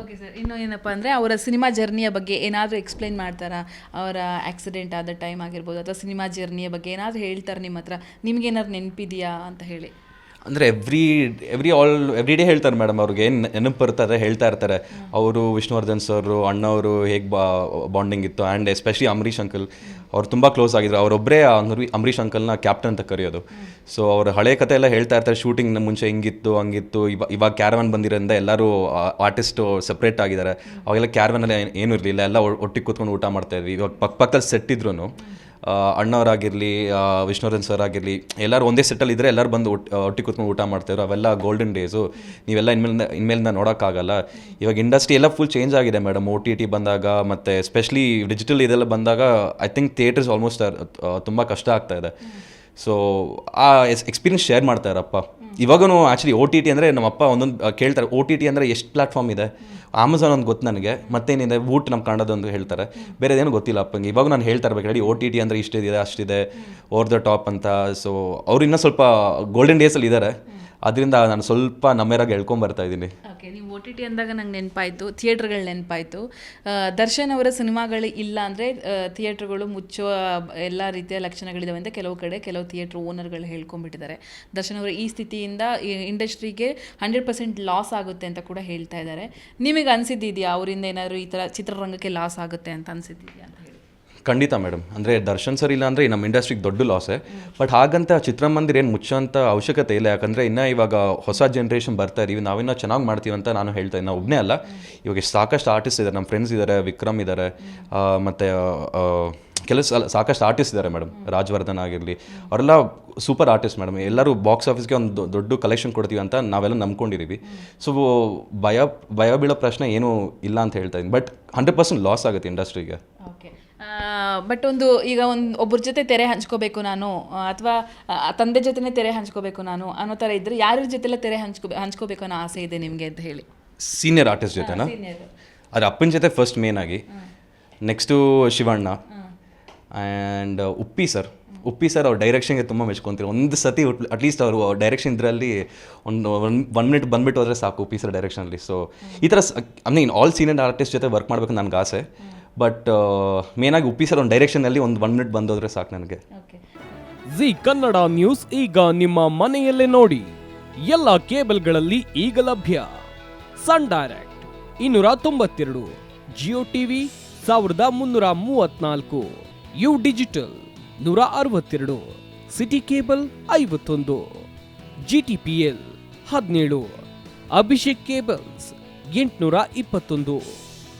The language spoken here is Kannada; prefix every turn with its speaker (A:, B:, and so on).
A: ಓಕೆ ಸರ್ ಇನ್ನು ಏನಪ್ಪ ಅಂದರೆ ಅವರ ಸಿನಿಮಾ ಜರ್ನಿಯ ಬಗ್ಗೆ ಏನಾದರೂ ಎಕ್ಸ್ಪ್ಲೈನ್ ಮಾಡ್ತಾರಾ? ಅವರ ಆಕ್ಸಿಡೆಂಟ್ ಆದ ಟೈಮ್ ಆಗಿರ್ಬೋದು, ಅಥವಾ ಸಿನಿಮಾ ಜರ್ನಿಯ ಬಗ್ಗೆ ಏನಾದರೂ ಹೇಳ್ತಾರೆ ನಿಮ್ಮ ಹತ್ರ ನಿಮ್ಗೇನಾದ್ರು ನೆನಪಿದೆಯಾ ಅಂತ ಹೇಳಿ.
B: ಅಂದರೆ every every all every day ಹೇಳ್ತಾರೆ ಮೇಡಮ್ ಅವ್ರಿಗೆ, ಏನು ನೆನಪು ಬರ್ತದೆ ಹೇಳ್ತಾ ಇರ್ತಾರೆ. ಅವರು ವಿಷ್ಣುವರ್ಧನ್ ಸರ್ ಅಣ್ಣವರು ಹೇಗೆ ಬಾ ಬಾಂಡಿಂಗ್ ಇತ್ತು ಆ್ಯಂಡ್ ಎಸ್ಪೆಷಲಿ ಅಂಬರೀಷ್ ಅಂಕಲ್ ಅವ್ರು ತುಂಬ ಕ್ಲೋಸ್ ಆಗಿದ್ರು. ಅವರೊಬ್ಬರೇ ಅಂಬರೀಷ್ ಅಂಕಲ್ನ ಕ್ಯಾಪ್ಟನ್ ಅಂತ ಕರೆಯೋದು. ಸೊ ಅವ್ರ ಹಳೆ ಕತೆ ಎಲ್ಲ ಹೇಳ್ತಾ ಇರ್ತಾರೆ ಶೂಟಿಂಗ್ ಮುಂಚೆ ಹಿಂಗಿತ್ತು, ಹಂಗಿತ್ತು ಇವಾಗ ಇವಾಗ ಕ್ಯಾರವನ್ ಬಂದಿರೋದ್ರಿಂದ ಎಲ್ಲರೂ ಆರ್ಟಿಸ್ಟು ಸಪ್ರೇಟ್ ಆಗಿದ್ದಾರೆ. ಅವಾಗೆಲ್ಲ ಕ್ಯಾರವನಲ್ಲಿ ಏನೂ ಇರಲಿಲ್ಲ, ಎಲ್ಲ ಒಟ್ಟಿಗೆ ಕೂತ್ಕೊಂಡು ಊಟ ಮಾಡ್ತಾ ಇದ್ವಿ. ಇವಾಗ ಪಕ್ಕ ಪಕ್ಕದಲ್ಲಿ ಸೆಟ್ ಇದ್ರೂ ಅಣ್ಣವರಾಗಿರಲಿ ವಿಷ್ಣುವರ್ಧನ್ ಸರ್ ಆಗಿರಲಿ ಎಲ್ಲರೂ ಒಂದೇ ಸೆಟ್ಟಲ್ಲಿ ಇದ್ದರೆ ಎಲ್ಲರೂ ಬಂದು ಒಟ್ಟು ಕೂತ್ಕೊಂಡು ಊಟ ಮಾಡ್ತಾಯಿದ್ರು ಅವೆಲ್ಲ ಗೋಲ್ಡನ್ ಡೇಸು ನೀವೆಲ್ಲ ಇನ್ಮೇಲಿಂದ ಇನ್ಮೇಲಿಂದ ನೋಡೋಕ್ಕಾಗಲ್ಲ. ಇವಾಗ ಇಂಡಸ್ಟ್ರಿ ಎಲ್ಲ ಫುಲ್ ಚೇಂಜ್ ಆಗಿದೆ ಮೇಡಮ್ ಓ ಟಿ ಟಿ ಬಂದಾಗ, ಮತ್ತು ಎಸ್ಪೆಷಲಿ ಡಿಜಿಟಲ್ ಇದೆಲ್ಲ ಬಂದಾಗ ಐ ಥಿಂಕ್ ಥಿಯೇಟರ್ಸ್ ಆಲ್ಮೋಸ್ಟ್ ತುಂಬ ಕಷ್ಟ ಆಗ್ತಾ ಇದೆ. ಸೊ ಆ ಎಕ್ಸ್ಪೀರಿಯನ್ಸ್ ಶೇರ್ ಮಾಡ್ತಾರಪ್ಪ ಇವಾಗೂ ಆ್ಯಕ್ಚುಲಿ ಓ ಟಿ ಟಿ ಅಂದರೆ ನಮ್ಮಪ್ಪ ಒಂದೊಂದು ಕೇಳ್ತಾರೆ. ಓ ಟಿ ಟಿ ಅಂದರೆ ಎಷ್ಟು ಪ್ಲಾಟ್ಫಾರ್ಮ್ ಇದೆ? ಅಮೆಝಾನ್ ಒಂದು ಗೊತ್ತು ನನಗೆ. ಮತ್ತೇನಿದೆ? ಊಟ ನಮ್ಮ ಕನ್ನಡದೊಂದು ಹೇಳ್ತಾರೆ. ಬೇರೆದೇನು ಗೊತ್ತಿಲ್ಲ ಅಪ್ಪಂಗೆ. ಇವಾಗ ನಾನು ಹೇಳ್ತಾ ಇರ್ಬೇಕು ಹೇಳಿ ಓ ಟಿ ಟಿ ಅಂದರೆ ಇಷ್ಟಿದೆ, ಅಷ್ಟಿದೆ ಓವರ್ ದ ಟಾಪ್ ಅಂತ. ಸೊ ಅವ್ರು ಇನ್ನೂ ಸ್ವಲ್ಪ ಗೋಲ್ಡನ್ ಡೇಸಲ್ಲಿ ಇದ್ದಾರೆ ಅದರಿಂದ ನಾನು ಸ್ವಲ್ಪ ನಮ್ಮೆರಾಗಿ ಹೇಳ್ಕೊಂಬರ್ತಾ ಇದ್ದೀನಿ.
A: ಓಕೆ ನೀವು ಒ ಟಿ ಟಿ ಅಂದಾಗ ನಂಗೆ ನೆನಪಾಯಿತು, ಥಿಯೇಟ್ರ್ಗಳು ನೆನಪಾಯಿತು. ದರ್ಶನ್ ಅವರ ಸಿನಿಮಾಗಳು ಇಲ್ಲ ಅಂದರೆ ಥಿಯೇಟ್ರ್ಗಳು ಮುಚ್ಚುವ ಎಲ್ಲ ರೀತಿಯ ಲಕ್ಷಣಗಳಿದಾವೆ ಅಂತ ಕೆಲವು ಕಡೆ ಕೆಲವು ಥಿಯೇಟ್ರ್ ಓನರ್ಗಳು ಹೇಳ್ಕೊಂಡ್ಬಿಟ್ಟಿದ್ದಾರೆ. ದರ್ಶನ್ ಅವರ ಈ ಸ್ಥಿತಿಯಿಂದ ಇಂಡಸ್ಟ್ರಿಗೆ ಹಂಡ್ರೆಡ್ ಪರ್ಸೆಂಟ್ ಲಾಸ್ ಆಗುತ್ತೆ ಅಂತ ಕೂಡ ಹೇಳ್ತಾ ಇದ್ದಾರೆ. ನಿಮಗೆ ಅನಿಸಿದ್ದಿದೆಯಾ? ಅವರಿಂದ ಏನಾದರೂ ಈ ಥರ ಚಿತ್ರರಂಗಕ್ಕೆ ಲಾಸ್ ಆಗುತ್ತೆ ಅಂತ ಅನಿಸಿದ್ದಿದೆಯಾ?
B: ಖಂಡಿತ ಮೇಡಮ್. ಅಂದರೆ ದರ್ಶನ್ ಸರ್ ಇಲ್ಲ ಅಂದರೆ ನಮ್ಮ ಇಂಡಸ್ಟ್ರಿಗೆ ದೊಡ್ಡ ಲಾಸೇ ಬಟ್ ಹಾಗಂತ ಚಿತ್ರಮಂದಿರ ಏನು ಮುಚ್ಚೋಂಥ ಅವಶ್ಯಕತೆ ಇಲ್ಲ. ಯಾಕಂದರೆ ಇನ್ನೂ ಇವಾಗ ಹೊಸ ಜನ್ರೇಷನ್ ಬರ್ತಾ ಇದೀವಿ. ನಾವಿನ್ನೂ ಚೆನ್ನಾಗಿ ಮಾಡ್ತೀವಿ ಅಂತ ನಾನು ಹೇಳ್ತಾ ಇದ್ದೀನಿ ಒಬ್ಬನೇ ಅಲ್ಲ. ಇವಾಗ ಸಾಕಷ್ಟು ಆರ್ಟಿಸ್ಟ್ ಇದ್ದಾರೆ ನಮ್ಮ ಫ್ರೆಂಡ್ಸ್ ಇದ್ದಾರೆ ವಿಕ್ರಮ್ ಇದ್ದಾರೆ ಮತ್ತು ಕೆಲಸ ಸಾಕಷ್ಟು ಆರ್ಟಿಸ್ಟ್ ಇದ್ದಾರೆ ಮೇಡಮ್. ರಾಜವರ್ಧನ್ ಆಗಿರಲಿ. ಅವರೆಲ್ಲ ಸೂಪರ್ ಆರ್ಟಿಸ್ಟ್ ಮೇಡಮ್. ಎಲ್ಲರೂ ಬಾಕ್ಸ್ ಆಫೀಸ್ಗೆ ಒಂದು ದೊಡ್ಡ ಕಲೆಕ್ಷನ್ ಕೊಡ್ತೀವಿ ಅಂತ ನಾವೆಲ್ಲ ನಂಬ್ಕೊಂಡಿದ್ದೀವಿ ಸೊ ಭಯ ಭಯ ಬೀಳೋ ಪ್ರಶ್ನೆ ಏನೂ ಇಲ್ಲ ಅಂತ ಹೇಳ್ತಾ ಇದ್ದೀನಿ. ಬಟ್ ಹಂಡ್ರೆಡ್ ಪರ್ಸೆಂಟ್ ಲಾಸ್ ಆಗುತ್ತೆ ಇಂಡಸ್ಟ್ರಿಗೆ
A: ಬಟ್ ಒಂದು ಈಗ ಒಂದು ಒಬ್ಬರ ಜೊತೆ ತೆರೆ ಹಂಚ್ಕೋಬೇಕು ನಾನು ಅಥವಾ ತಂದೆ ಜೊತೆನೇ ತೆರೆ ಹಂಚ್ಕೋಬೇಕು ನಾನು ಅನ್ನೋ ಥರ ಇದ್ದರೆ ಯಾರ್ಯಾರ ಜೊತೆಲ್ಲ ತೆರೆ ಹಂಚ್ಕೋ ಹಂಚ್ಕೋಬೇಕು ಅನ್ನೋ ಆಸೆ ಇದೆ ನಿಮಗೆ ಅಂತ ಹೇಳಿ.
B: ಸೀನಿಯರ್ ಆರ್ಟಿಸ್ಟ್ ಜೊತೆನಾ? ಅದು ಅಪ್ಪನ ಜೊತೆ ಫಸ್ಟ್ ಮೇನ್ ಆಗಿ. Next Shivanna and Uppi sir Uppi sir ಅವ್ರ ಡೈರೆಕ್ಷನ್ಗೆ ತುಂಬ ಮೆಚ್ಕೊತೀರಿ. ಒಂದು ಸತಿ ಅಟ್ಲೀಸ್ಟ್ ಅವರು ಡೈರೆಕ್ಷನ್ ಇದರಲ್ಲಿ ಒಂದು ಒನ್ ಒನ್ ಮಿನಿಟ್ ಬಂದ್ಬಿಟ್ಟು ಹೋದರೆ ಸಾಕು ಉಪ್ಪಿ ಸರ್ ಡೈರೆಕ್ಷನಲ್ಲಿ ಸೊ ಈ ಥರ I mean all senior artist ಜೊತೆ ವರ್ಕ್ ಮಾಡಬೇಕು ನನಗೆ ಆಸೆ. ಬಟ್ ಮೇನಾಗಿ ಉಪ್ಪಿ ಸರ್ ಒಂದು ಡೈರೆಕ್ಷನಲ್ಲಿ ಒಂದು ಒನ್ ಮಿನಿಟ್ ಬಂದೋದ್ರೆ ಸಾಕು ನನಗೆ.
C: ಜಿ ಕನ್ನಡ ನ್ಯೂಸ್ ಈಗ ನಿಮ್ಮ ಮನೆಯಲ್ಲೇ ನೋಡಿ. ಎಲ್ಲ ಕೇಬಲ್ಗಳಲ್ಲಿ ಈಗ ಲಭ್ಯ. ಸನ್ ಡೈರೆಕ್ಟ್ ಇನ್ನೂರ ತೊಂಬತ್ತೆರಡು ಜಿಯೋ ಟಿವಿ ಸಾವಿರದ ಮುನ್ನೂರ ಮೂವತ್ನಾಲ್ಕು ಯು ಡಿಜಿಟಲ್ ನೂರ ಅರವತ್ತೆರಡು ಸಿಟಿ ಕೇಬಲ್ ಐವತ್ತೊಂದು ಜಿ ಟಿ ಪಿ ಎಲ್ ಹದಿನೇಳು ಅಭಿಷೇಕ್ ಕೇಬಲ್ಸ್ ಎಂಟುನೂರ ಇಪ್ಪತ್ತೊಂದು.